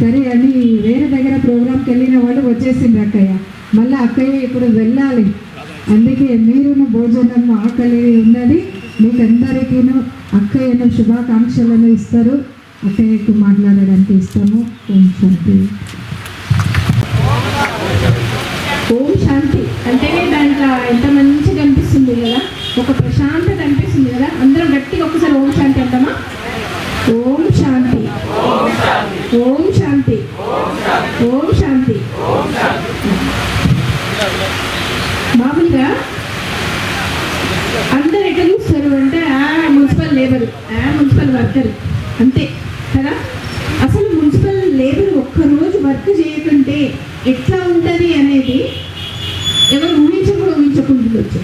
సరే అని వేరే దగ్గర ప్రోగ్రామ్కి వెళ్ళిన వాళ్ళు వచ్చేసింది అక్కయ్య. మళ్ళీ అక్కయ్య ఇప్పుడు వెళ్ళాలి. అందుకే మీరును భోజనం ఆకలి ఉన్నది. మీకందరికీను అక్కయ్యను శుభాకాంక్షలను ఇస్తారు. అక్కయ్యకు మాట్లాడడానికి ఇస్తాము. ఓం శాంతి. ఓం శాంతి. మామూలుగా అందరు ఎక్కడ చూస్తారు అంటే ఆ మున్సిపల్ లేబర్ ఆ మున్సిపల్ వర్కర్. అంతే కదా? అసలు మున్సిపల్ లేబర్ ఒక్కరోజు వర్క్ చేయకుంటే ఎట్లా ఉంటుంది అనేది ఎవరు ఊహించకుండా ఊహించకుండొచ్చు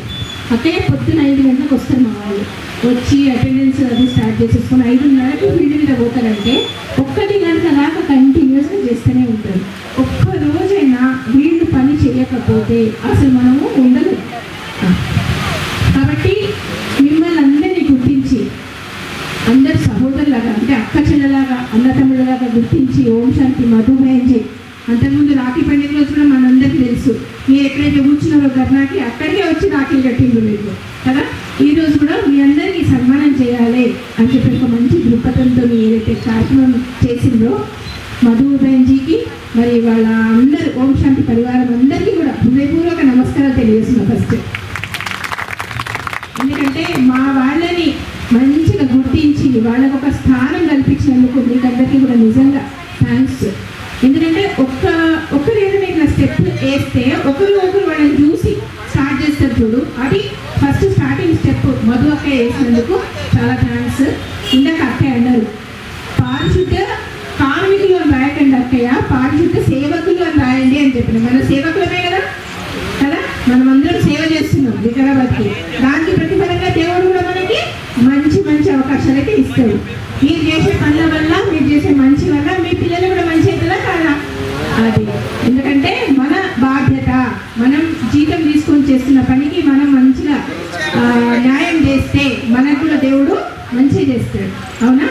అక్కడే పొద్దున ఐదు గంటలకు వస్తారు మా వాళ్ళు. వచ్చి అటెండెన్స్ అది స్టార్ట్ చేసేసుకొని ఐదున్నరకు ఫీల్డ్ మీద పోతారంటే ఒక్క చేస్తూనే ఉంటారు. ఒక్క రోజైనా వీళ్ళు పని చేయకపోతే అసలు మనము ఉండదు కాబట్టి మిమ్మల్ని అందరినీ గుర్తించి అందరు సహోదరులాగా అంటే అక్క చెల్లెలాగా అన్నతమ్ముళ్ళలాగా గుర్తించి ఓం శాంతి మధుమేంజి అంతకుముందు రాఖీ పండుగ రోజు కూడా మనందరికీ తెలుసు. మీరు ఎక్కడైతే కూర్చున్నారో ధర్నాకి అక్కడికే వచ్చి రాఖీలు కట్టిండు మీరు. కదా? ఈ రోజు కూడా మీ అందరికీ సన్మానం చేయాలి అని చెప్పి ఒక మంచి దృక్పథంతో మీరు ఏదైతే కార్యక్రమం చేసిందో మధుబేన్జీకి మరి వాళ్ళ అందరు ఓం శాంతి పరివారం అందరికీ కూడా హృదయపూర్వక నమస్కారాలు తెలియజేస్తున్నా ఫస్ట్. ఎందుకంటే మా వాళ్ళని మంచిగా గుర్తించి వాళ్ళకు ఒక స్థానం కల్పించినందుకు మీకందరికీ కూడా నిజంగా థ్యాంక్స్ ఎందుకంటే ఒక్క ఒకరు ఏదైనా ఇట్లా స్టెప్ వేస్తే ఒకరు ఒకరు వాళ్ళని చూసి స్టార్ట్ చేస్తారు చూడు. అది ఫస్ట్ స్టార్టింగ్ స్టెప్ మధు అక్క వేసినందుకు చాలా థ్యాంక్స్ ఇందాక అక్కయ్య అన్నారు పారిశుద్ధ్య అని రాయకండి పారిశుద్ధ సేవకులు అని రాయండి అని చెప్పిన. మన సేవకులమే కదా? కదా? మనం అందరం సేవ చేస్తున్నాం వికారాబాద్కి దానికి ప్రతిఫలంగా దేవుడు కూడా మనకి మంచి మంచి అవకాశాలైతే ఇస్తాడు. మీరు చేసే పనుల వల్ల మీరు చేసే మంచి వల్ల మీ పిల్లలు కూడా మంచి అవుతుందా కాదా? అది. ఎందుకంటే మన బాధ్యత మనం జీతం తీసుకొని చేస్తున్న పనికి మనం మంచిగా న్యాయం చేస్తే మనకు కూడా దేవుడు మంచిగా చేస్తాడు. అవునా?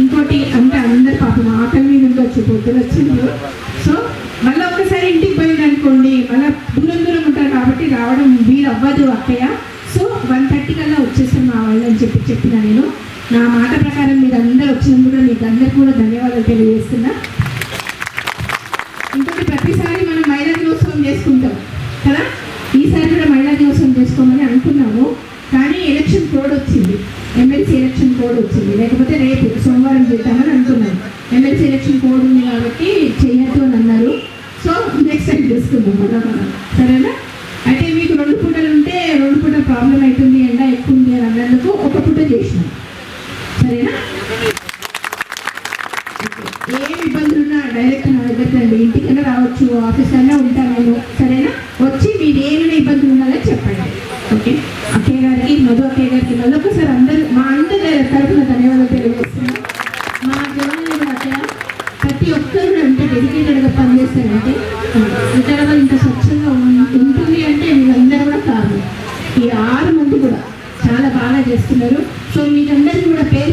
ఇంకోటి అంటే అందరు పాపం ఆకలి మీద ఉండొచ్చు పొద్దున వచ్చింది సో మళ్ళీ ఒకసారి ఇంటికి పోయింది అనుకోండి మళ్ళీ దూరం దూరం ఉంటారు కాబట్టి రావడం వీలు అవ్వదు అక్కయ్య. సో వన్ థర్టీ కల్లా వచ్చేసాం మా వాళ్ళు అని చెప్పి చెప్పిన నేను. నా మాట ప్రకారం మీరు అందరు వచ్చినందుకు కూడా మీకు అందరికీ కూడా ధన్యవాదాలు తెలియజేస్తున్నా. ఇంకోటి ప్రతిసారి మనం మహిళా దినోత్సవం చేసుకుంటాం కదా? ఈసారి కూడా మహిళా దినోత్సవం చేసుకోమని అనుకున్నాము. కానీ ఎలక్షన్ కోడ్ వచ్చింది. ఎమ్మెల్సీ ఎలక్షన్ కోడ్ వచ్చింది. లేకపోతే రేపు సోమవారం చేద్దామని అనుకున్నాను ఎమ్మెల్సీ ఎలక్షన్ కోడ్ ఉంది కాబట్టి చేయొద్దు అని అన్నారు. సో నెక్స్ట్ టైం చేసుకుందాం మనం. సరేనా? అయితే మీకు రెండు పూటలు ఉంటే రెండు పూట ప్రాబ్లం అవుతుంది ఎండ ఎక్కువ ఉంది అని అన్నందుకు ఒక పూట చేసినాం. సరేనా? ఏం ఇబ్బందులు ఉన్నా డైరెక్ట్ నా దగ్గర రండి. ఇంటికైనా రావచ్చు ఆఫీస్ అయినా ఉంటాను నేను సరేనా? వచ్చి మీరు ఏమైనా ఇబ్బందులు ఉన్నారో చెప్పండి. ఓకే? మధు అక్కయ్య గారికి మళ్ళొకసారి అందరూ మా అందరి తరఫున ధన్యవాదాలు తెలియజేస్తున్నాం మా జవాన్లు అక్కడ ప్రతి ఒక్కరు అంటే ఎంత డెడికేటెడ్గా పనిచేస్తారంటే విజయవాడ ఇంత స్వచ్ఛంగా ఉంటుంది అంటే వీళ్ళందరూ కూడా కారణం ఈ ఆరు మంది కూడా చాలా బాగా చేస్తున్నారు. సో మీకందరికీ కూడా పేరు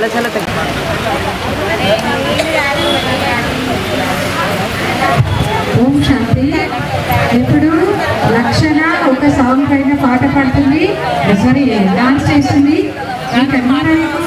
చాలా చాలా తగ్గి ఓం శాంతి. ఇప్పుడు లక్షణ ఒక సాంగ్ పైన పాట పాడుతుంది. సారీ డాన్స్ చేస్తుంది. ఈ ఒక